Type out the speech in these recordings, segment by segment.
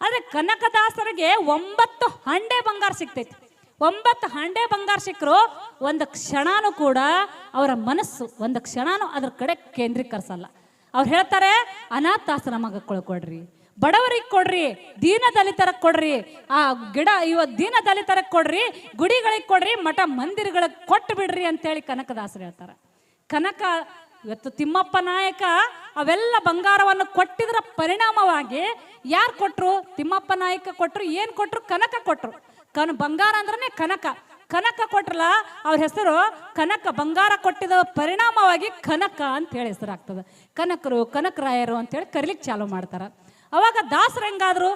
ಆದ್ರೆ ಕನಕದಾಸರಿಗೆ ಒಂಬತ್ತು ಹಂಡೆ ಬಂಗಾರ ಸಿಕ್ತೈತಿ ಒಂಬತ್ತು ಹಂಡೆ ಬಂಗಾರ ಸಿಕ್ಕರು ಒಂದು ಕ್ಷಣನೂ ಕೂಡ ಅವರ ಮನಸ್ಸು ಒಂದು ಕ್ಷಣನೂ ಅದ್ರ ಕಡೆ ಕೇಂದ್ರೀಕರಿಸಲ್ಲ. ಅವ್ರು ಹೇಳ್ತಾರೆ ಅನಾಥಾಶ್ರಮಕ್ಕೆ ಕೊಡ್ರಿ, ಬಡವರಿಗೆ ಕೊಡ್ರಿ, ದೀನ ದಲಿತರಕ್ಕೆ ಕೊಡ್ರಿ, ಆ ಗಿಡ ಇವ ದೀನ ದಲಿತರಕ್ಕೆ ಕೊಡ್ರಿ, ಗುಡಿಗಳಿಗೆ ಕೊಡ್ರಿ, ಮಠ ಮಂದಿರಗಳಿಗೆ ಕೊಟ್ಟು ಬಿಡ್ರಿ ಅಂತೇಳಿ ಕನಕದಾಸರು ಹೇಳ್ತಾರೆ. ಕನಕ ಇವತ್ತು ತಿಮ್ಮಪ್ಪ ನಾಯಕ ಅವೆಲ್ಲ ಬಂಗಾರವನ್ನು ಕೊಟ್ಟಿದ್ರ ಪರಿಣಾಮವಾಗಿ ಯಾರು ಕೊಟ್ಟರು ತಿಮ್ಮಪ್ಪ ನಾಯಕ ಕೊಟ್ಟರು ಏನು ಕೊಟ್ಟರು ಕನಕ ಕೊಟ್ಟರು ಕನ ಬಂಗಾರ ಅಂದ್ರೆ ಕನಕ. ಕನಕ ಕೊಟ್ರಲ್ಲ, ಅವ್ರ ಹೆಸರು ಕನಕ ಬಂಗಾರ ಕೊಟ್ಟಿದ ಪರಿಣಾಮವಾಗಿ ಕನಕ ಅಂತ ಹೇಳಿ ಹೆಸರಾಗ್ತದೆ ಕನಕರು, ಕನಕರಾಯರು ಅಂತೇಳಿ ಕರಿಲಿಕ್ಕೆ ಚಾಲು ಮಾಡ್ತಾರೆ. ಅವಾಗ ದಾಸರು ಹೆಂಗಾದ್ರು?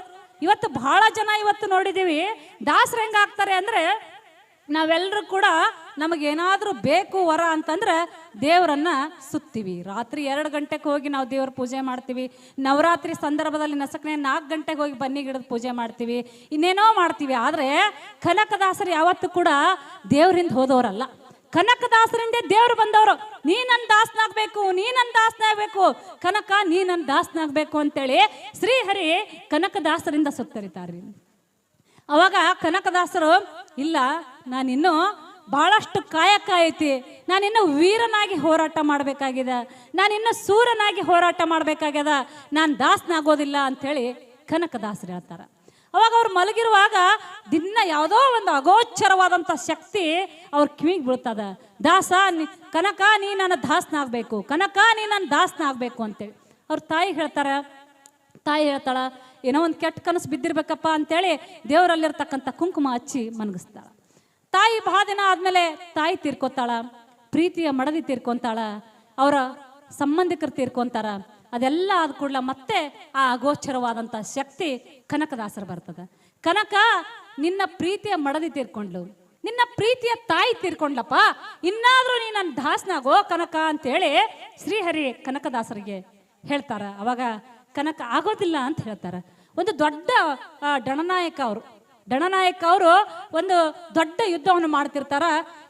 ಇವತ್ತು ಬಹಳ ಜನ ಇವತ್ತು ನೋಡಿದೀವಿ. ದಾಸರು ಹೆಂಗಾಗ್ತಾರೆ ಅಂದ್ರೆ ನಾವೆಲ್ಲರೂ ಕೂಡ ನಮಗೇನಾದ್ರೂ ಬೇಕು ವರ ಅಂತಂದ್ರೆ ದೇವರನ್ನ ಸುತ್ತೀವಿ. ರಾತ್ರಿ ಎರಡು ಗಂಟೆಗೆ ಹೋಗಿ ನಾವು ದೇವ್ರ ಪೂಜೆ ಮಾಡ್ತೀವಿ. ನವರಾತ್ರಿ ಸಂದರ್ಭದಲ್ಲಿ ನಸಕನೆ ನಾಲ್ಕು ಗಂಟೆಗೆ ಹೋಗಿ ಬನ್ನಿ ಗಿಡದ ಪೂಜೆ ಮಾಡ್ತೀವಿ. ಇನ್ನೇನೋ ಮಾಡ್ತೀವಿ. ಆದರೆ ಕನಕದಾಸರು ಯಾವತ್ತೂ ಕೂಡ ದೇವರಿಂದ ಹೋದವರಲ್ಲ. ಕನಕದಾಸರಿಂದ ದೇವ್ರು ಬಂದವರು. ನೀ ನನ್ನ ದಾಸನಾಗ್ಬೇಕು ನೀ ನನ್ನ ದಾಸನಾಗಬೇಕು. ಕನಕ ನೀ ನನ್ನ ದಾಸನಾಗಬೇಕು ಅಂತೇಳಿ ಶ್ರೀಹರಿ ಕನಕದಾಸರಿಂದ ಸುತ್ತರಿತಾರೆ. ಅವಾಗ ಕನಕದಾಸರು, ಇಲ್ಲ, ನಾನಿನ್ನು ಬಹಳಷ್ಟು ಕಾಯಕ ಐತಿ ನಾನಿನ್ನು ವೀರನಾಗಿ ಹೋರಾಟ ಮಾಡಬೇಕಾಗಿದೆ. ನಾನಿನ್ನು ಸೂರನಾಗಿ ಹೋರಾಟ ಮಾಡಬೇಕಾಗ್ಯದ. ನಾನು ದಾಸನಾಗೋದಿಲ್ಲ ಅಂಥೇಳಿ ಕನಕದಾಸರು ಹೇಳ್ತಾರೆ. ಅವಾಗ ಅವ್ರು ಮಲಗಿರುವಾಗ ದಿನ ಯಾವುದೋ ಒಂದು ಅಗೋಚರವಾದಂಥ ಶಕ್ತಿ ಅವ್ರ ಕಿವಿಗೆ ಬೀಳ್ತದ. ದಾಸ, ನೀ ಕನಕ, ನೀ ನನ್ನ ದಾಸನಾಗಬೇಕು. ಕನಕ, ನೀ ನನ್ನ ದಾಸನಾಗಬೇಕು ಅಂತೇಳಿ ಅವ್ರ ತಾಯಿ ಹೇಳ್ತಾರೆ, ತಾಯಿ ಹೇಳ್ತಾಳೆ, ಏನೋ ಒಂದು ಕೆಟ್ಟ ಕನಸು ಬಿದ್ದಿರ್ಬೇಕಪ್ಪ ಅಂತೇಳಿ ದೇವರಲ್ಲಿರ್ತಕ್ಕಂಥ ಕುಂಕುಮ ಹಚ್ಚಿ ಮನಗಿಸ್ತಾಳ. ತಾಯಿ ಬಹಳ ದಿನ ಆದ್ಮೇಲೆ ತಾಯಿ ತೀರ್ಕೊತಾಳ, ಪ್ರೀತಿಯ ಮಡದಿ ತೀರ್ಕೊಂತಾಳ, ಅವರ ಸಂಬಂಧಿಕರು ತೀರ್ಕೊಂತಾರ, ಅದೆಲ್ಲ ಆದ ಕೂಡಲೇ ಮತ್ತೆ ಆ ಅಗೋಚರವಾದಂಥ ಶಕ್ತಿ ಕನಕದಾಸರು ಬರ್ತದ. ಕನಕ ನಿನ್ನ ಪ್ರೀತಿಯ ಮಡದಿ ತೀರ್ಕೊಂಡ್ಲು. ನಿನ್ನ ಪ್ರೀತಿಯ ತಾಯಿ ತೀರ್ಕೊಂಡ್ಲಪ್ಪ, ಇನ್ನಾದ್ರೂ ನೀ ನನ್ನ ದಾಸನಾಗೋ ಕನಕ ಅಂತೇಳಿ ಶ್ರೀಹರಿ ಕನಕದಾಸರಿಗೆ ಹೇಳ್ತಾರ. ಅವಾಗ ಕನಕ ಆಗೋದಿಲ್ಲ ಅಂತ ಹೇಳ್ತಾರೆ. ಒಂದು ದೊಡ್ಡ ಡಣನಾಯಕ ಅವರು ಡಣನಾಯಕ ಅವರು ಒಂದು ದೊಡ್ಡ ಯುದ್ಧವನ್ನು ಮಾಡ್ತಿರ್ತಾರ.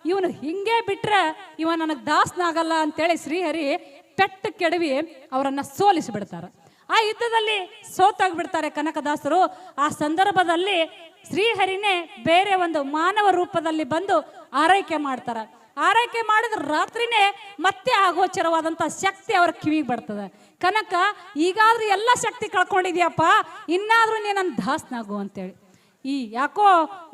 ಇವನು ಹಿಂಗೆ ಬಿಟ್ರೆ ಇವ ನನಗೆ ದಾಸನಾಗಲ್ಲ ಅಂತೇಳಿ ಶ್ರೀಹರಿ ಪೆಟ್ಟು ಕೆಡವಿ ಅವರನ್ನ ಸೋಲಿಸಿ ಬಿಡ್ತಾರೆ ಆ ಯುದ್ಧದಲ್ಲಿ ಸೋತಾಗ್ಬಿಡ್ತಾರೆ ಕನಕದಾಸರು. ಆ ಸಂದರ್ಭದಲ್ಲಿ ಶ್ರೀಹರಿನೇ ಬೇರೆ ಒಂದು ಮಾನವ ರೂಪದಲ್ಲಿ ಬಂದು ಆರೈಕೆ ಮಾಡ್ತಾರೆ. ಆರೈಕೆ ಮಾಡಿದ ರಾತ್ರಿನೇ ಮತ್ತೆ ಆಗೋಚರವಾದಂಥ ಶಕ್ತಿ ಅವರ ಕಿವಿಗೆ ಬರ್ತದೆ. ಕನಕ, ಈಗಾದ್ರೂ ಎಲ್ಲ ಶಕ್ತಿ ಕಳ್ಕೊಂಡಿದ್ಯಪ್ಪ, ಇನ್ನಾದ್ರೂ ನೀ ನನ್ನ ದಾಸನಾಗು ಅಂತೇಳಿ. ಈ ಯಾಕೋ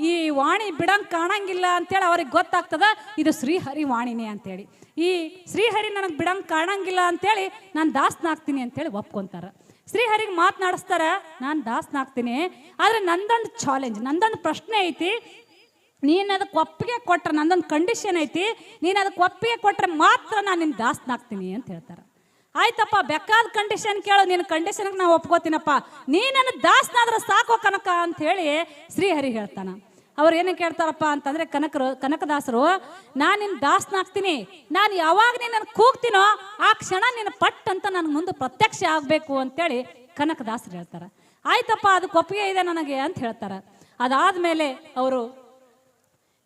ಈ ವಾಣಿ ಬಿಡಂಗ್ ಕಾಣಂಗಿಲ್ಲ ಅಂತೇಳಿ ಅವ್ರಿಗೆ ಗೊತ್ತಾಗ್ತದ, ಇದು ಶ್ರೀಹರಿ ವಾಣಿನೇ ಅಂತೇಳಿ. ಈ ಶ್ರೀಹರಿ ನನಗೆ ಬಿಡಂಗ್ ಕಾಣಂಗಿಲ್ಲ ಅಂತೇಳಿ ನಾನು ದಾಸನಾಗ್ತೀನಿ ಅಂತೇಳಿ ಒಪ್ಕೊಂತಾರ. ಶ್ರೀಹರಿಗೆ ಮಾತನಾಡಿಸ್ತಾರ, ನಾನು ದಾಸನಾಗ್ತೀನಿ, ಆದರೆ ನಂದೊಂದು ಚಾಲೆಂಜ್ ನಂದೊಂದು ಪ್ರಶ್ನೆ ಐತಿ, ನೀನು ಅದಕ್ಕೆ ಒಪ್ಪಿಗೆ ಕೊಟ್ರೆ ನಂದೊಂದು ಕಂಡೀಷನ್ ಐತಿ, ನೀನು ಅದಕ್ಕೆ ಒಪ್ಪಿಗೆ ಕೊಟ್ರೆ ಮಾತ್ರ ನಾನು ನಿನ್ನ ದಾಸನಾಗ್ತೀನಿ ಅಂತ ಹೇಳ್ತಾರೆ. ಆಯ್ತಪ್ಪ, ಬೆಕ್ಕಾದ ಕಂಡೀಷನ್ ಕೇಳು, ನಿನ್ನ ಕಂಡೀಷನ್ಗೆ ನಾವು ಒಪ್ಕೋತೀನಪ್ಪ. ನೀ ನನ್ನ ದಾಸನಾದ್ರೆ ಸಾಕೋ ಕನಕ ಅಂತ ಹೇಳಿ ಶ್ರೀಹರಿ ಹೇಳ್ತಾನ. ಅವ್ರು ಏನಕ್ಕೆ ಕೇಳ್ತಾರಪ್ಪ ಅಂತಂದ್ರೆ, ಕನಕರು, ಕನಕದಾಸರು, ನಾನು ನಿನ್ನ ದಾಸನಾಗ್ತೀನಿ ನಾನು ಯಾವಾಗ ನೀನು ಕೂಗ್ತೀನೋ, ಆ ಕ್ಷಣ ನಿನ್ನ ಪಟ್ ಅಂತ ನನ್ನ ಮುಂದೆ ಪ್ರತ್ಯಕ್ಷ ಆಗಬೇಕು ಅಂತೇಳಿ ಕನಕದಾಸರು ಹೇಳ್ತಾರೆ. ಆಯ್ತಪ್ಪ ಅದು ಕೊಪ್ಪಿಗೆ ಇದೆ ನನಗೆ ಅಂತ ಹೇಳ್ತಾರೆ. ಅದಾದ್ಮೇಲೆ ಅವರು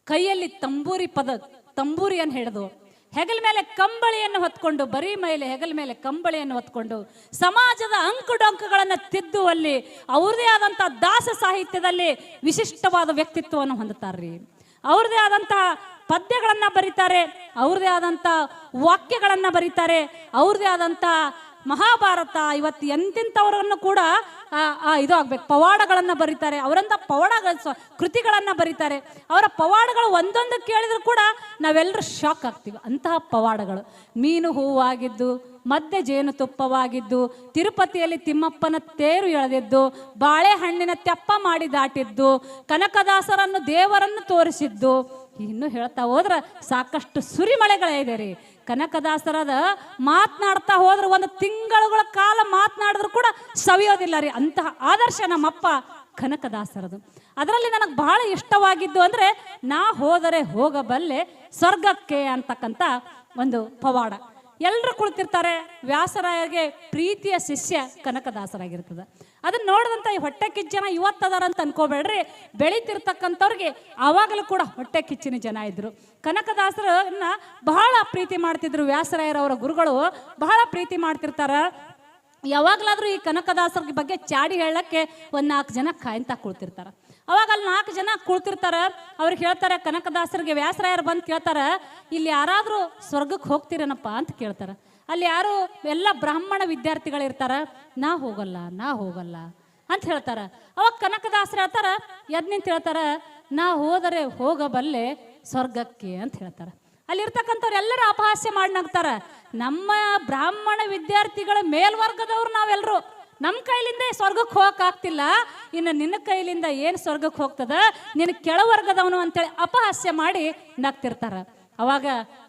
ಕೈಯಲ್ಲಿ ತಂಬೂರಿ ಪದ ತಂಬೂರಿಯನ್ನು ಹಿಡಿದು ಹೆಗಲ ಮೇಲೆ ಕಂಬಳಿಯನ್ನು ಹೊತ್ಕೊಂಡು, ಬರೀ ಮೇಲೆ ಹೆಗಲ ಮೇಲೆ ಕಂಬಳಿಯನ್ನು ಹೊತ್ಕೊಂಡು, ಸಮಾಜದ ಅಂಕುಡೊಂಕುಗಳನ್ನು ತಿದ್ದುವಲ್ಲಿ, ಅವ್ರದೇ ಆದಂಥ ದಾಸ ಸಾಹಿತ್ಯದಲ್ಲಿ ವಿಶಿಷ್ಟವಾದ ವ್ಯಕ್ತಿತ್ವವನ್ನು ಹೊಂದುತ್ತಾರ್ರಿ. ಅವ್ರದೇ ಆದಂತಹ ಪದ್ಯಗಳನ್ನು ಬರೀತಾರೆ, ಅವ್ರದೇ ಆದಂಥ ವಾಕ್ಯಗಳನ್ನು ಬರೀತಾರೆ, ಅವ್ರದೇ ಆದಂಥ ಮಹಾಭಾರತ ಇವತ್ತು ಎಂತೆಂಥವರನ್ನು ಕೂಡ ಇದು ಆಗ್ಬೇಕು. ಪವಾಡಗಳನ್ನು ಬರೀತಾರೆ. ಅವರಂತ ಪವಾಡಗಳ ಕೃತಿಗಳನ್ನು ಬರೀತಾರೆ. ಅವರ ಪವಾಡಗಳು ಒಂದೊಂದು ಕೇಳಿದ್ರು ಕೂಡ ನಾವೆಲ್ಲರೂ ಶಾಕ್ ಆಗ್ತೀವಿ. ಅಂತಹ ಪವಾಡಗಳು. ಮೀನು ಹೂವಾಗಿದ್ದು ಮಧ್ಯೆ ಜೇನುತುಪ್ಪವಾಗಿದ್ದು ತಿರುಪತಿಯಲ್ಲಿ ತಿಮ್ಮಪ್ಪನ ತೇರು ಎಳೆದಿದ್ದು, ಬಾಳೆಹಣ್ಣಿನ ತೆಪ್ಪ ಮಾಡಿ ದಾಟಿದ್ದು, ಕನಕದಾಸರನ್ನು ದೇವರನ್ನು ತೋರಿಸಿದ್ದು, ಇನ್ನು ಹೇಳ್ತಾ ಹೋದ್ರ ಸಾಕಷ್ಟು ಸುರಿಮಳೆಗಳೇ ಇದೆ ರೀ. ಕನಕದಾಸರದ ಮಾತನಾಡ್ತಾ ಹೋದ್ರೆ ಒಂದು ತಿಂಗಳುಗಳ ಕಾಲ ಮಾತನಾಡಿದ್ರು ಕೂಡ ಸವಿಯೋದಿಲ್ಲ ರೀ. ಅಂತಹ ಆದರ್ಶ ನಮ್ಮಪ್ಪ ಕನಕದಾಸರದು. ಅದರಲ್ಲಿ ನನಗೆ ಬಹಳ ಇಷ್ಟವಾಗಿದ್ದು ಅಂದ್ರೆ, ನಾ ಹೋದರೆ ಹೋಗಬಲ್ಲೆ ಸ್ವರ್ಗಕ್ಕೆ ಅಂತಕ್ಕಂಥ ಒಂದು ಪವಾಡ. ಎಲ್ಲರೂ ಕುಳಿತಿರ್ತಾರೆ, ವ್ಯಾಸರಾಯರಿಗೆ ಪ್ರೀತಿಯ ಶಿಷ್ಯ ಕನಕದಾಸರಾಗಿರ್ತದೆ. ಅದನ್ನ ಈ ಹೊಟ್ಟೆ ಕಿಚ್ಚನ ಇವತ್ತದಾರ ಅಂತ ಅನ್ಕೋಬೇಡ್ರಿ. ಬೆಳೀತಿರ್ತಕ್ಕಂಥವ್ರಿಗೆ ಆವಾಗಲೂ ಕೂಡ ಹೊಟ್ಟೆ ಕಿಚ್ಚಿನ ಜನ ಇದ್ರು. ಕನಕದಾಸರನ್ನ ಬಹಳ ಪ್ರೀತಿ ಮಾಡ್ತಿದ್ರು ವ್ಯಾಸರಾಯರವರ ಗುರುಗಳು. ಬಹಳ ಪ್ರೀತಿ ಮಾಡ್ತಿರ್ತಾರ. ಯಾವಾಗಲಾದರೂ ಈ ಕನಕದಾಸರ ಬಗ್ಗೆ ಚಾಡಿ ಹೇಳಕ್ಕೆ ಒಂದು ನಾಲ್ಕು ಜನ ಕಾಯ್ತಾ ಕುಳ್ತಿರ್ತಾರ. ಅವಾಗ ಅಲ್ಲಿ ನಾಲ್ಕು ಜನ ಕುಳ್ತಿರ್ತಾರ. ಅವ್ರಿಗೆ ಹೇಳ್ತಾರೆ, ಕನಕದಾಸರಿಗೆ ವ್ಯಾಸರಾಯರು ಬಂದು ಕೇಳ್ತಾರ, ಇಲ್ಲಿ ಯಾರಾದರೂ ಸ್ವರ್ಗಕ್ಕೆ ಹೋಗ್ತೀರೇನಪ್ಪ? ಅಂತ ಕೇಳ್ತಾರ. ಅಲ್ಲಿ ಯಾರು ಎಲ್ಲ ಬ್ರಾಹ್ಮಣ ವಿದ್ಯಾರ್ಥಿಗಳಿರ್ತಾರ, ನಾ ಹೋಗಲ್ಲ ನಾ ಹೋಗಲ್ಲ ಅಂತ ಹೇಳ್ತಾರ. ಅವಾಗ ಕನಕದಾಸರು ಹೇಳ್ತಾರ, ಎದ್ ನಿಂತ ಹೇಳ್ತಾರ, ನಾ ಹೋದರೆ ಹೋಗಬಲ್ಲೆ ಸ್ವರ್ಗಕ್ಕೆ ಅಂತ ಹೇಳ್ತಾರ. ಅಲ್ಲಿರ್ತಕ್ಕಂಥವ್ರು ಎಲ್ಲರೂ ಅಪಹಾಸ್ಯ ಮಾಡಿ ನಗ್ತಾರ ನಮ್ಮ ಬ್ರಾಹ್ಮಣ ವಿದ್ಯಾರ್ಥಿಗಳ ಮೇಲ್ವರ್ಗದವ್ರು ನಾವೆಲ್ಲರೂ ನಮ್ಮ ಕೈಲಿಂದ ಸ್ವರ್ಗಕ್ಕೆ ಹೋಗಕ್ ಆಗ್ತಿಲ್ಲ ಇನ್ನು ನಿನ್ನ ಕೈಲಿಂದ ಏನು ಸ್ವರ್ಗಕ್ಕೆ ಹೋಗ್ತದ? ನಿನ್ನ ಕೆಳವರ್ಗದವನು ಅಂತೇಳಿ ಅಪಹಾಸ್ಯ ಮಾಡಿ ನಗ್ತಿರ್ತಾರ. ಅವಾಗ,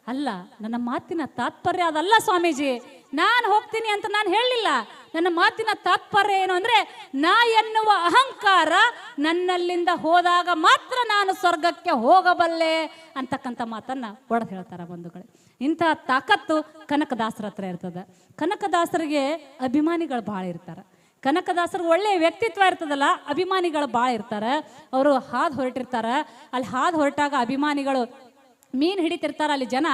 ಅಲ್ಲ, ನನ್ನ ಮಾತಿನ ತಾತ್ಪರ್ಯ ಅದಲ್ಲ ಸ್ವಾಮೀಜಿ. ನಾನು ಹೋಗ್ತೀನಿ ಅಂತ ನಾನು ಹೇಳಲಿಲ್ಲ. ನನ್ನ ಮಾತಿನ ತಾತ್ಪರ್ಯ ಏನು ಅಂದ್ರೆ, ನಾ ಎನ್ನುವ ಅಹಂಕಾರ ನನ್ನಲ್ಲಿಂದ ಹೋದಾಗ ಮಾತ್ರ ನಾನು ಸ್ವರ್ಗಕ್ಕೆ ಹೋಗಬಲ್ಲೆ ಅಂತಕ್ಕಂಥ ಮಾತನ್ನ ಒಡೆದು ಹೇಳ್ತಾರೆ ಬಂಧುಗಳೇ. ಇಂತಹ ತಾಕತ್ತು ಕನಕದಾಸರ ಹತ್ರ ಇರ್ತದೆ. ಕನಕದಾಸರಿಗೆ ಅಭಿಮಾನಿಗಳು ಭಾಳ ಇರ್ತಾರೆ. ಕನಕದಾಸರಿಗೆ ಒಳ್ಳೆಯ ವ್ಯಕ್ತಿತ್ವ ಇರ್ತದಲ್ಲ, ಅಭಿಮಾನಿಗಳು ಭಾಳ ಇರ್ತಾರೆ. ಅವರು ಹಾದು ಹೊರಟಿರ್ತಾರೆ. ಅಲ್ಲಿ ಹಾದು ಹೊರಟಾಗ ಅಭಿಮಾನಿಗಳು ಮೀನು ಹಿಡಿತಿರ್ತಾರೆ ಅಲ್ಲಿ ಜನ.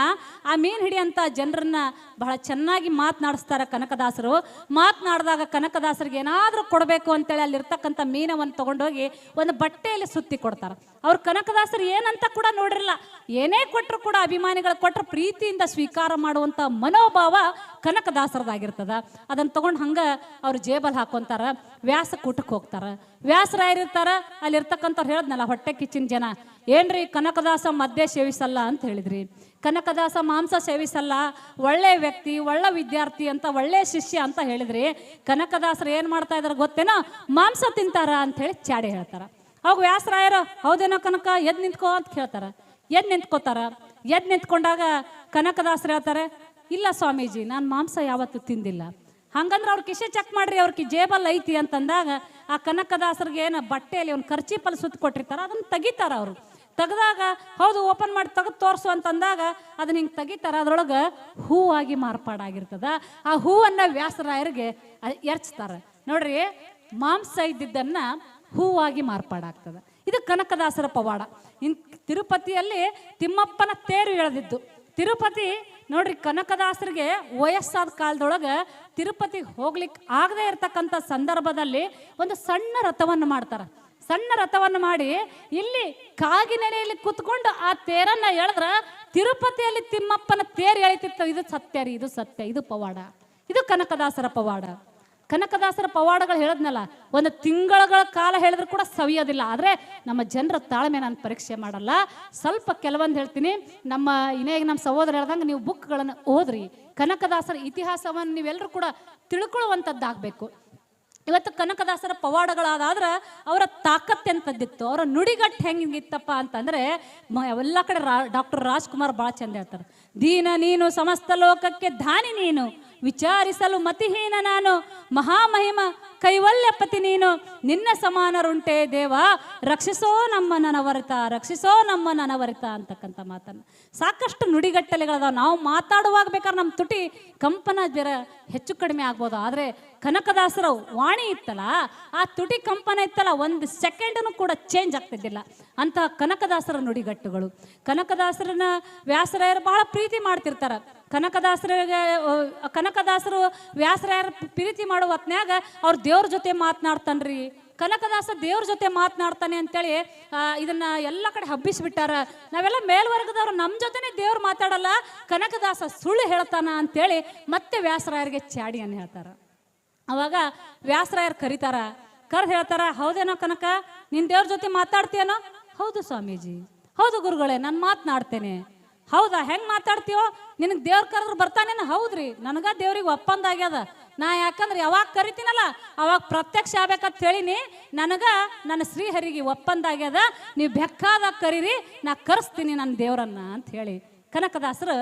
ಆ ಮೀನು ಹಿಡಿಯಂತ ಜನರನ್ನ ಬಹಳ ಚೆನ್ನಾಗಿ ಮಾತನಾಡಿಸ್ತಾರೆ ಕನಕದಾಸರು. ಮಾತನಾಡಿದಾಗ ಕನಕದಾಸರಿಗೆ ಏನಾದರೂ ಕೊಡಬೇಕು ಅಂತೇಳಿ ಅಲ್ಲಿರ್ತಕ್ಕಂಥ ಮೀನವನ್ನು ತೊಗೊಂಡೋಗಿ ಒಂದು ಬಟ್ಟೆಯಲ್ಲಿ ಸುತ್ತಿ ಕೊಡ್ತಾರೆ. ಅವ್ರು ಕನಕದಾಸರು ಏನಂತ ಕೂಡ ನೋಡಿರಲ್ಲ ಏನೇ ಕೊಟ್ಟರು ಕೂಡ ಅಭಿಮಾನಿಗಳು ಕೊಟ್ಟರು ಪ್ರೀತಿಯಿಂದ ಸ್ವೀಕಾರ ಮಾಡುವಂಥ ಮನೋಭಾವ ಕನಕದಾಸರದಾಗಿರ್ತದ. ಅದನ್ನು ತಗೊಂಡು ಹಂಗೆ ಅವ್ರು ಜೇಬಲ್ ಹಾಕೊಂತಾರ, ವ್ಯಾಸ ಕೂಟಕ್ಕೆ ಹೋಗ್ತಾರ. ವ್ಯಾಸರಾಯರಿರ್ತಾರ ಅಲ್ಲಿರ್ತಕ್ಕಂಥವ್ರು ಹೇಳಿದ್ನಲ್ಲ, ಹೊಟ್ಟೆ ಕಿಚ್ಚಿನ ಜನ. ಏನ್ರಿ ಕನಕದಾಸ ಮದ್ಯ ಸೇವಿಸಲ್ಲ ಅಂತ ಹೇಳಿದ್ರಿ. ಕನಕದಾಸ ಮಾಂಸ ಸೇವಿಸಲ್ಲ, ಒಳ್ಳೆ ವ್ಯಕ್ತಿ, ಒಳ್ಳೆ ವಿದ್ಯಾರ್ಥಿ ಅಂತ, ಒಳ್ಳೆ ಶಿಷ್ಯ ಅಂತ ಹೇಳಿದ್ರಿ. ಕನಕದಾಸರು ಏನು ಮಾಡ್ತಾ ಇದಾರೆ ಗೊತ್ತೇನೋ? ಮಾಂಸ ತಿಂತಾರ ಅಂತ ಹೇಳಿ ಚಾಡಿ ಹೇಳ್ತಾರ. ಅವಾಗ ವ್ಯಾಸರಾಯರ ಹೌದೇನೋ ಕನಕ, ಎದ್ ನಿಂತ್ಕೋ ಅಂತ ಕೇಳ್ತಾರ. ಎದ್ ನಿಂತ್ಕೋತಾರ. ಎದ್ ನಿಂತ್ಕೊಂಡಾಗ ಕನಕದಾಸರು ಹೇಳ್ತಾರೆ ಇಲ್ಲ ಸ್ವಾಮೀಜಿ, ನಾನು ಮಾಂಸ ಯಾವತ್ತು ತಿಂದಿಲ್ಲ. ಹಂಗಂದ್ರೆ ಅವ್ರ ಕಿಶೆ ಚೆಕ್ ಮಾಡ್ರಿ ಅವ್ರ ಕಿ ಜೇಬಲ್ ಐತಿ ಅಂತಂದಾಗ ಆ ಕನಕದಾಸರಿಗೆ ಏನು ಬಟ್ಟೆಯಲ್ಲಿ ಒಂದು ಖರ್ಚೀಪಲ್ಲಿ ಸುತ್ತ ಕೊಟ್ಟಿರ್ತಾರ ಅದನ್ನ ತೆಗಿತಾರ ಅವರು. ತೆಗ್ದಾಗ, ಹೌದು, ಓಪನ್ ಮಾಡಿ ತೆಗೆದು ತೋರಿಸು ಅಂತಂದಾಗ ಅದನ್ನ ಹಿಂಗೆ ತೆಗಿತಾರೆ, ಅದ್ರೊಳಗೆ ಹೂವಾಗಿ ಮಾರ್ಪಾಡಾಗಿರ್ತದ. ಆ ಹೂವನ್ನು ವ್ಯಾಸರಾಯರಿಗೆ ಎರಚ್ತಾರೆ. ನೋಡ್ರಿ, ಮಾಂಸ ಇದ್ದಿದ್ದನ್ನ ಹೂವಾಗಿ ಮಾರ್ಪಾಡಾಗ್ತದ. ಇದು ಕನಕದಾಸರ ಪವಾಡ. ಇನ್ ತಿರುಪತಿಯಲ್ಲಿ ತಿಮ್ಮಪ್ಪನ ತೇರು ಎಳೆದಿದ್ದು. ತಿರುಪತಿ ನೋಡ್ರಿ ಕನಕದಾಸರಿಗೆ ವಯಸ್ಸಾದ ಕಾಲದೊಳಗೆ ತಿರುಪತಿಗೆ ಹೋಗ್ಲಿಕ್ಕೆ ಆಗದೆ ಇರತಕ್ಕಂಥ ಸಂದರ್ಭದಲ್ಲಿ ಒಂದು ಸಣ್ಣ ರಥವನ್ನು ಮಾಡ್ತಾರೆ. ಸಣ್ಣ ರಥವನ್ನು ಮಾಡಿ ಇಲ್ಲಿ ಕಾಗಿನೆಲೆಯಲ್ಲಿ ಕುತ್ಕೊಂಡು ಆ ತೇರನ್ನ ಎಳೆದ್ರ ತಿರುಪತಿಯಲ್ಲಿ ತಿಮ್ಮಪ್ಪನ ತೇರು ಎಳಿತಿತ್ತು. ಇದು ಸತ್ಯ ರೀ, ಇದು ಸತ್ಯ, ಇದು ಪವಾಡ. ಇದು ಕನಕದಾಸರ ಪವಾಡ. ಕನಕದಾಸರ ಪವಾಡಗಳು ಹೇಳದ್ನಲ್ಲ, ಒಂದು ತಿಂಗಳ ಕಾಲ ಹೇಳಿದ್ರು ಕೂಡ ಸವಿಯೋದಿಲ್ಲ. ಆದರೆ ನಮ್ಮ ಜನರ ತಾಳ್ಮೆ ನಾನು ಪರೀಕ್ಷೆ ಮಾಡಲ್ಲ. ಸ್ವಲ್ಪ ಕೆಲವೊಂದು ಹೇಳ್ತೀನಿ. ನಮ್ಮ ಇನೇಗೆ ನಮ್ಮ ಸಹೋದರ ಹೇಳ್ದಂಗೆ ನೀವು ಬುಕ್ಗಳನ್ನು ಓದ್ರಿ. ಕನಕದಾಸರ ಇತಿಹಾಸವನ್ನು ನೀವೆಲ್ಲರೂ ಕೂಡ ತಿಳ್ಕೊಳ್ಳುವಂಥದ್ದಾಗಬೇಕು ಇವತ್ತು ಕನಕದಾಸರ ಪವಾಡಗಳಾದ್ರೆ ಅವರ ತಾಕತ್ತೆಂಥದ್ದಿತ್ತು ಅವರ ನುಡಿಗಟ್ಟು ಹೆಂಗಿತ್ತಪ್ಪ ಅಂತಂದ್ರೆ, ಮ, ಎಲ್ಲ ಕಡೆ ರಾ, ಡಾಕ್ಟರ್ ರಾಜ್ಕುಮಾರ್ ಭಾಳ ಚಂದ ಹೇಳ್ತಾರೆ. ದೀನ ನೀನು ಸಮಸ್ತ ಲೋಕಕ್ಕೆ ದಾನಿ ನೀನು. ವಿಚಾರಿಸಲು ಮತಿಹೀನ ನಾನು. ಮಹಾಮಹಿಮ, ಕೈವಲ್ಯಪತಿ ನೀನು. ನಿನ್ನ ಸಮಾನರುಂಟೆ ದೇವ. ರಕ್ಷಿಸೋ ನಮ್ಮ ನನವರಿತ ರಕ್ಷಿಸೋ ನಮ್ಮ ನನವರಿತ ಅಂತಕ್ಕಂಥ ಮಾತನ್ನು. ಸಾಕಷ್ಟು ನುಡಿಗಟ್ಟಲೆಗಳದಾವ. ನಾವು ಮಾತಾಡುವಾಗ ಬೇಕಾದ್ರೆ ನಮ್ಮ ತುಟಿ ಕಂಪನ ಬೇರೆ ಹೆಚ್ಚು ಕಡಿಮೆ ಆಗ್ಬೋದು. ಆದರೆ ಕನಕದಾಸರ ವಾಣಿ ಇತ್ತಲ್ಲ, ಆ ತುಟಿ ಕಂಪನ ಇತ್ತಲ್ಲ, ಒಂದು ಸೆಕೆಂಡನ್ನು ಕೂಡ ಚೇಂಜ್ ಆಗ್ತಿದ್ದಿಲ್ಲ. ಅಂತಹ ಕನಕದಾಸರ ನುಡಿಗಟ್ಟುಗಳು. ಕನಕದಾಸರನ್ನ ವ್ಯಾಸರಾಯರು ಬಹಳ ಪ್ರೀತಿ ಮಾಡ್ತಿರ್ತಾರ. ಕನಕದಾಸರಿಗೆ ಕನಕದಾಸರು ವ್ಯಾಸರಾಯರ ಪ್ರೀತಿ ಮಾಡೋ ಹೊತ್ನ್ಯಾಗ ಅವ್ರ ದೇವ್ರ ಜೊತೆ ಮಾತನಾಡ್ತಾನ್ರಿ. ಕನಕದಾಸ ದೇವ್ರ ಜೊತೆ ಮಾತನಾಡ್ತಾನೆ ಅಂತೇಳಿ ಇದನ್ನ ಎಲ್ಲ ಕಡೆ ಹಬ್ಬಿಸಿಬಿಟ್ಟಾರ. ನಾವೆಲ್ಲ ಮೇಲ್ವರ್ಗದವ್ರು ನಮ್ಮ ಜೊತೆನೆ ದೇವ್ರು ಮಾತಾಡಲ್ಲ, ಕನಕದಾಸ ಸುಳ್ಳು ಹೇಳ್ತಾನ ಅಂತೇಳಿ ಮತ್ತೆ ವ್ಯಾಸರಾಯರಿಗೆ ಅನ್ನ ಹೇಳ್ತಾರ. ಅವಾಗ ವ್ಯಾಸರಾಯರು ಕರೀತಾರ ಕರೆದು ಹೇಳ್ತಾರ, ಹೌದೇನೋ ಕನಕ, ನಿನ್ ದೇವ್ರ ಜೊತೆ ಮಾತಾಡ್ತೀಯನೋ? ಹೌದು ಸ್ವಾಮೀಜಿ. ಹೌದು ಗುರುಗಳೇ, ನಾನು ಮಾತನಾಡ್ತೇನೆ ಹೌದಾ? ಹೆಂಗ್ ಮಾತಾಡ್ತೀವೋ ನಿನಗೆ ದೇವ್ರ ಕರೆದ್ರೆ ಬರ್ತಾನೇನು? ಹೌದ್ರಿ. ನನಗ ದೇವ್ರಿಗೆ ಒಪ್ಪಂದ ಆಗ್ಯದ. ನಾ ಯಾಕಂದ್ರೆ ಯಾವಾಗ ಕರಿತೀನಲ್ಲ, ಅವಾಗ ಪ್ರತ್ಯಕ್ಷ ಆಗ್ಬೇಕಂತ ಹೇಳಿನಿ. ನನಗ ನನ್ನ ಶ್ರೀಹರಿಗೆ ಒಪ್ಪಂದ ಆಗ್ಯದ. ನೀವು ಬೆಕ್ಕಾದಾಗ ಕರೀರಿ, ನಾ ಕರೆಸ್ತೀನಿ ನನ್ನ ದೇವರನ್ನ ಅಂತ ಹೇಳಿ ಕನಕದಾಸರು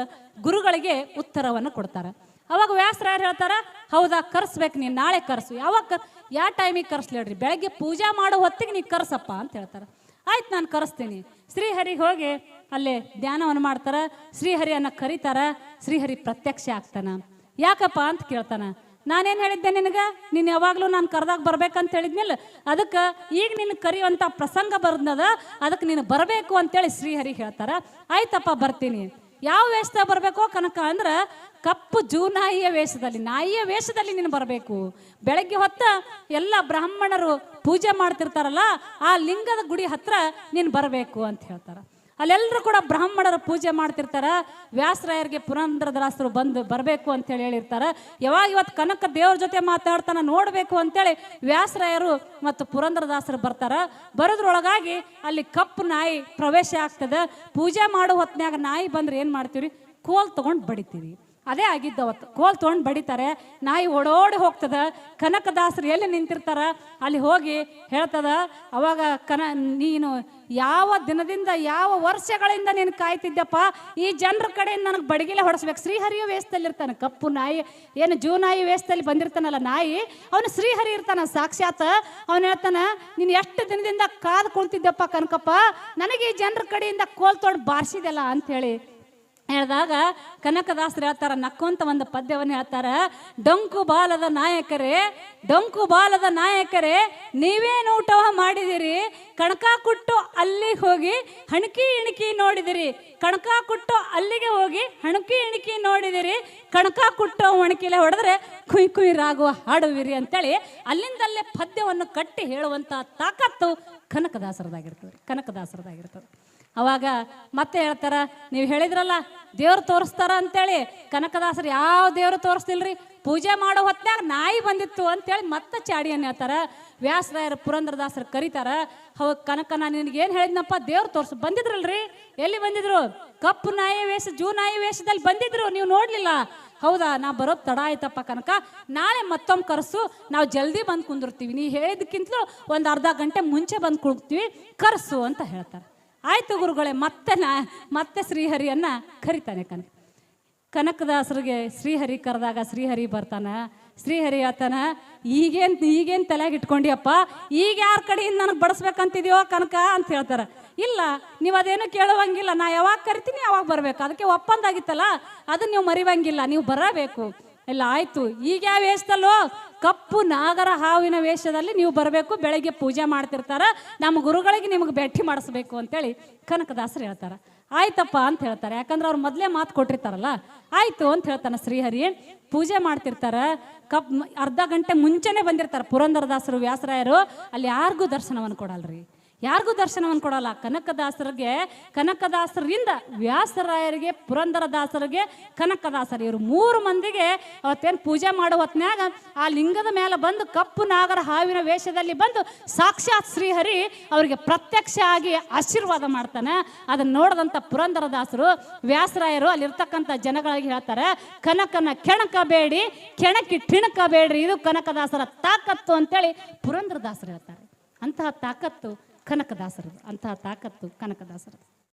ಗುರುಗಳಿಗೆ ಉತ್ತರವನ್ನು ಕೊಡ್ತಾರೆ. ಅವಾಗ ವ್ಯಾಸರಾಯರು ಹೇಳ್ತಾರ? ಹೌದಾ, ಕರ್ಸ್ಬೇಕು ನೀನು, ನಾಳೆ ಕರ್ಸು. ಯಾವಾಗ ಕರ್ ಯಾವ ಟೈಮಿಗೆ ಕರ್ಸ್ಲೇಡ್ರಿ ಬೆಳಗ್ಗೆ ಪೂಜೆ ಮಾಡೋ ಹೊತ್ತಿಗೆ ನೀ ಕರ್ಸಪ್ಪ ಅಂತ ಹೇಳ್ತಾರೆ. ಆಯ್ತು ನಾನು ಕರೆಸ್ತೀನಿ. ಶ್ರೀಹರಿಗೆ ಹೋಗಿ ಅಲ್ಲೇ ಧ್ಯಾನವನ್ನು ಮಾಡ್ತಾರ. ಶ್ರೀಹರಿಯನ್ನ ಕರೀತಾರ. ಶ್ರೀಹರಿ ಪ್ರತ್ಯಕ್ಷ ಆಗ್ತಾನ. ಯಾಕಪ್ಪ ಅಂತ ಕೇಳ್ತಾನ. ನಾನೇನು ಹೇಳಿದ್ದೆ ನಿನಗೆ? ನೀನು ಯಾವಾಗಲೂ ನಾನು ಕರೆದಾಗ ಬರ್ಬೇಕಂತ ಹೇಳಿದ್ಮೇಲೆ ಅದಕ್ಕೆ ಈಗ ನಿನ್ನ ಕರೆಯುವಂಥ ಪ್ರಸಂಗ ಬರ್ದದ ಅದಕ್ಕೆ ನೀನು ಬರಬೇಕು ಅಂತೇಳಿ ಶ್ರೀಹರಿ ಹೇಳ್ತಾರ. ಆಯ್ತಪ್ಪ ಬರ್ತೀನಿ. ಯಾವ ವೇಷದಾಗ ಬರಬೇಕು ಕನಕ ಅಂದ್ರೆ ಕಪ್ಪು ಜೂನಾಯಿಯ ವೇಷದಲ್ಲಿ, ನಾಯಿಯ ವೇಷದಲ್ಲಿ ನೀನು ಬರಬೇಕು. ಬೆಳಗ್ಗೆ ಹೊತ್ತ ಎಲ್ಲ ಬ್ರಾಹ್ಮಣರು ಪೂಜೆ ಮಾಡ್ತಿರ್ತಾರಲ್ಲ, ಆ ಲಿಂಗದ ಗುಡಿ ಹತ್ರ ನೀನು ಬರಬೇಕು ಅಂತ ಹೇಳ್ತಾರೆ. ಅಲ್ಲೆಲ್ಲರೂ ಕೂಡ ಬ್ರಾಹ್ಮಣರು ಪೂಜೆ ಮಾಡ್ತಿರ್ತಾರೆ. ವ್ಯಾಸರಾಯರಿಗೆ ಪುರಂದ್ರದಾಸರು ಬಂದು ಬರಬೇಕು ಅಂತೇಳಿ ಹೇಳಿರ್ತಾರೆ. ಯಾವಾಗ ಇವತ್ತು ಕನಕ ದೇವ್ರ ಜೊತೆ ಮಾತಾಡ್ತಾನ ನೋಡಬೇಕು ಅಂತೇಳಿ ವ್ಯಾಸರಾಯರು ಮತ್ತು ಪುರಂದ್ರದಾಸರು ಬರ್ತಾರೆ. ಬರೋದ್ರೊಳಗಾಗಿ ಅಲ್ಲಿ ಕಪ್ಪು ನಾಯಿ ಪ್ರವೇಶ ಆಗ್ತದೆ. ಪೂಜೆ ಮಾಡೋ ಹೊತ್ನ್ಯಾಗ ನಾಯಿ ಬಂದ್ರೆ ಏನು ಮಾಡ್ತೀವಿ ಕೋಲ್ ತೊಗೊಂಡು ಬಡಿತೀವಿ. ಅದೇ ಆಗಿದ್ದು ಅವತ್ತು. ಕೋಲ್ ತೊಗೊಂಡು ಬಡಿತಾರೆ. ನಾಯಿ ಓಡೋಡಿ ಹೋಗ್ತದ. ಕನಕದಾಸರು ಎಲ್ಲಿ ನಿಂತಿರ್ತಾರ? ಅಲ್ಲಿ ಹೋಗಿ ಹೇಳ್ತದ, ಅವಾಗ ಕನ, ನೀನು ಯಾವ ದಿನದಿಂದ, ಯಾವ ವರ್ಷಗಳಿಂದ ನೀನು ಕಾಯ್ತಿದ್ದಪ್ಪ ಈ ಜನರ ಕಡೆಯಿಂದ ನನಗೆ ಬಡಗಿಲೆ ಹೊಡೆಸ್ಬೇಕು. ಶ್ರೀಹರಿಯ ವೇಷದಲ್ಲಿ ಇರ್ತಾನೆ ಕಪ್ಪು ನಾಯಿ, ಏನು ಜೂ ನಾಯಿ ವೇಷದಲ್ಲಿ ಬಂದಿರ್ತಾನಲ್ಲ ನಾಯಿ, ಅವನು ಶ್ರೀಹರಿ ಇರ್ತಾನ. ಸಾಕ್ಷಾತ್ ಅವನು ಹೇಳ್ತಾನೆ, ನೀನು ಎಷ್ಟು ದಿನದಿಂದ ಕಾದು ಕುಳ್ತಿದ್ದಪ್ಪ ಕನಕಪ್ಪ? ನನಗೆ ಈ ಜನರ ಕಡೆಯಿಂದ ಕೋಲ್ ತೊಗೊಂಡು ಬಾರಿಸಿದೆಲ್ಲ ಅಂಥೇಳಿ ಹೇಳಿದಾಗ ಕನಕದಾಸರು ಹೇಳ್ತಾರ, ನಕ್ಕೊಂತ ಒಂದು ಪದ್ಯವನ್ನು ಹೇಳ್ತಾರ, ಡೊಂಕು ಬಾಲದ ನಾಯಕರೇ, ಡೊಂಕು ಬಾಲದ ನಾಯಕರೇ ನೀವೇನು ಊಟ ಮಾಡಿದಿರಿ, ಕಣಕ ಕುಟ್ಟು ಅಲ್ಲಿಗೆ ಹೋಗಿ ಹಣಕಿ ಇಣಕಿ ನೋಡಿದಿರಿ, ಕಣಕ ಕುಟ್ಟು ಅಲ್ಲಿಗೆ ಹೋಗಿ ಹಣಕಿ ಇಣಕಿ ನೋಡಿದಿರಿ, ಕಣಕ ಕುಟ್ಟು ಒಣಕಿಲೆ ಹೊಡೆದ್ರೆ ಕುಯ್ ಕುಯ್ ರಾಗುವ ಹಾಡುವಿರಿ ಅಂತೇಳಿ ಅಲ್ಲಿಂದಲ್ಲೇ ಪದ್ಯವನ್ನು ಕಟ್ಟಿ ಹೇಳುವಂತ ತಾಕತ್ತು ಕನಕದಾಸರದಾಗಿರ್ತದೆ ಕನಕದಾಸರದಾಗಿರ್ತದೆ. ಅವಾಗ ಮತ್ತೆ ಹೇಳ್ತಾರ, ನೀವು ಹೇಳಿದ್ರಲ್ಲ, ದೇವ್ರು ತೋರಿಸ್ತಾರ ಅಂತೇಳಿ ಕನಕದಾಸರು ಯಾವ ದೇವ್ರು ತೋರಿಸ್ತಿಲ್ರಿ? ಪೂಜೆ ಮಾಡೋ ಹೊತ್ತಾಗ ನಾಯಿ ಬಂದಿತ್ತು ಅಂತೇಳಿ ಮತ್ತೆ ಚಾಡಿಯನ್ನು ಹೇಳ್ತಾರ. ವ್ಯಾಸರಾಯರ ಪುರಂದ್ರದಾಸರು ಕರೀತಾರ ಹೌ ಕನಕ, ನಾನು ನಿನಗೆ ಏನು ಹೇಳಿದ್ನಪ್ಪ, ದೇವ್ರು ತೋರಿಸ್, ಬಂದಿದ್ರಲ್ರಿ? ಎಲ್ಲಿ ಬಂದಿದ್ರು? ಕಪ್ಪು ನಾಯಿ ವೇಷ, ಜೂ ನಾಯಿ ವೇಷದಲ್ಲಿ ಬಂದಿದ್ರು, ನೀವು ನೋಡ್ಲಿಲ್ಲ? ಹೌದಾ, ನಾ ಬರೋದು ತಡ ಆಯ್ತಪ್ಪ ಕನಕ, ನಾಳೆ ಮತ್ತೊಮ್ಮೆ ಕರೆಸು, ನಾವು ಜಲ್ದಿ ಬಂದು ಕುಂದಿರ್ತೀವಿ, ನೀ ಹೇಳಿದಕ್ಕಿಂತಲೂ ಒಂದು ಅರ್ಧ ಗಂಟೆ ಮುಂಚೆ ಬಂದು ಕುಳ್ತೀವಿ ಕರೆಸು ಅಂತ ಹೇಳ್ತಾರೆ. ಆಯ್ತು ಗುರುಗಳೇ, ಮತ್ತೆ ನಾ, ಮತ್ತೆ ಶ್ರೀಹರಿಯನ್ನ ಕರಿತಾನೆ ಕನಕ. ಕನಕದಾಸರಿಗೆ ಶ್ರೀಹರಿ ಕರೆದಾಗ ಶ್ರೀಹರಿ ಬರ್ತಾನ. ಶ್ರೀಹರಿ ಆತನ ಈಗೇನ್, ಈಗೇನು ತಲೆಗೆ ಇಟ್ಕೊಂಡಿಯಪ್ಪ ಈಗ ಯಾರ ಕಡೆಯಿಂದ ನನಗೆ ಬಡಿಸ್ಬೇಕಂತಿದೆಯೋ ಕನಕ ಅಂತ ಹೇಳ್ತಾರೆ. ಇಲ್ಲ, ನೀವು ಅದೇನು ಕೇಳುವಂಗಿಲ್ಲ, ನಾ ಯಾವಾಗ ಕರಿತೀನಿ ಯಾವಾಗ ಬರಬೇಕು. ಅದಕ್ಕೆ ಒಪ್ಪಂದ ಆಗಿತ್ತಲ್ಲ ಅದನ್ನ ನೀವು ಮರಿವಂಗಿಲ್ಲ, ನೀವು ಬರಬೇಕು. ಇಲ್ಲ, ಆಯ್ತು, ಈಗ ಯಾವ ವೇಷದಲ್ಲೋ ಕಪ್ಪು ನಾಗರ ಹಾವಿನ ವೇಷದಲ್ಲಿ ನೀವು ಬರಬೇಕು, ಬೆಳಗ್ಗೆ ಪೂಜೆ ಮಾಡ್ತಿರ್ತಾರೆ, ನಮ್ಮ ಗುರುಗಳಿಗೆ ನಿಮಗೆ ಭೇಟಿ ಮಾಡಿಸ್ಬೇಕು ಅಂತೇಳಿ ಕನಕದಾಸರು ಹೇಳ್ತಾರೆ. ಆಯ್ತಪ್ಪ ಅಂತ ಹೇಳ್ತಾರೆ. ಯಾಕಂದ್ರೆ ಅವ್ರು ಮೊದಲೇ ಮಾತು ಕೊಟ್ಟಿರ್ತಾರಲ್ಲ. ಆಯ್ತು ಅಂತ ಹೇಳ್ತಾನೆ ಶ್ರೀಹರಿ. ಪೂಜೆ ಮಾಡ್ತಿರ್ತಾರೆ. ಕಪ್ ಅರ್ಧ ಗಂಟೆ ಮುಂಚೆನೆ ಬಂದಿರ್ತಾರೆ ಪುರಂದರದಾಸರು, ವ್ಯಾಸರಾಯರು. ಅಲ್ಲಿ ಯಾರಿಗೂ ದರ್ಶನವನ್ನು ಕೊಡಲ್ರಿ? ಯಾರಿಗೂ ದರ್ಶನವನ್ನು ಕೊಡಲ್ಲ. ಕನಕದಾಸರಿಗೆ, ಕನಕದಾಸರಿಂದ ವ್ಯಾಸರಾಯರಿಗೆ, ಪುರಂದರದಾಸರಿಗೆ, ಕನಕದಾಸರು. ಇವರು ಮೂರು ಮಂದಿಗೆ ಅವತ್ತೇನು ಪೂಜೆ ಮಾಡೋ ಹೊತ್ನ್ಯಾಗ ಆ ಲಿಂಗದ ಮೇಲೆ ಬಂದು ಕಪ್ಪು ನಾಗರ ಹಾವಿನ ವೇಷದಲ್ಲಿ ಬಂದು ಸಾಕ್ಷಾತ್ ಶ್ರೀಹರಿ ಅವರಿಗೆ ಪ್ರತ್ಯಕ್ಷ ಆಗಿ ಆಶೀರ್ವಾದ ಮಾಡ್ತಾನೆ. ಅದನ್ನ ನೋಡಿದಂಥ ಪುರಂದರದಾಸರು, ವ್ಯಾಸರಾಯರು ಅಲ್ಲಿರ್ತಕ್ಕಂಥ ಜನಗಳಿಗೆ ಹೇಳ್ತಾರೆ, ಕನಕನ ಕೆಣಕಬೇಡಿ, ಕೆಣಕಿ ಟಿಣಕಬೇಡ್ರಿ. ಇದು ಕನಕದಾಸರ ತಾಕತ್ತು ಅಂತೇಳಿ ಪುರಂದರದಾಸರು ಹೇಳ್ತಾರೆ. ಅಂತಹ ತಾಕತ್ತು ಕನಕದಾಸರದು ಅಂತಹ ತಾಕತ್ತು ಕನಕದಾಸರದು.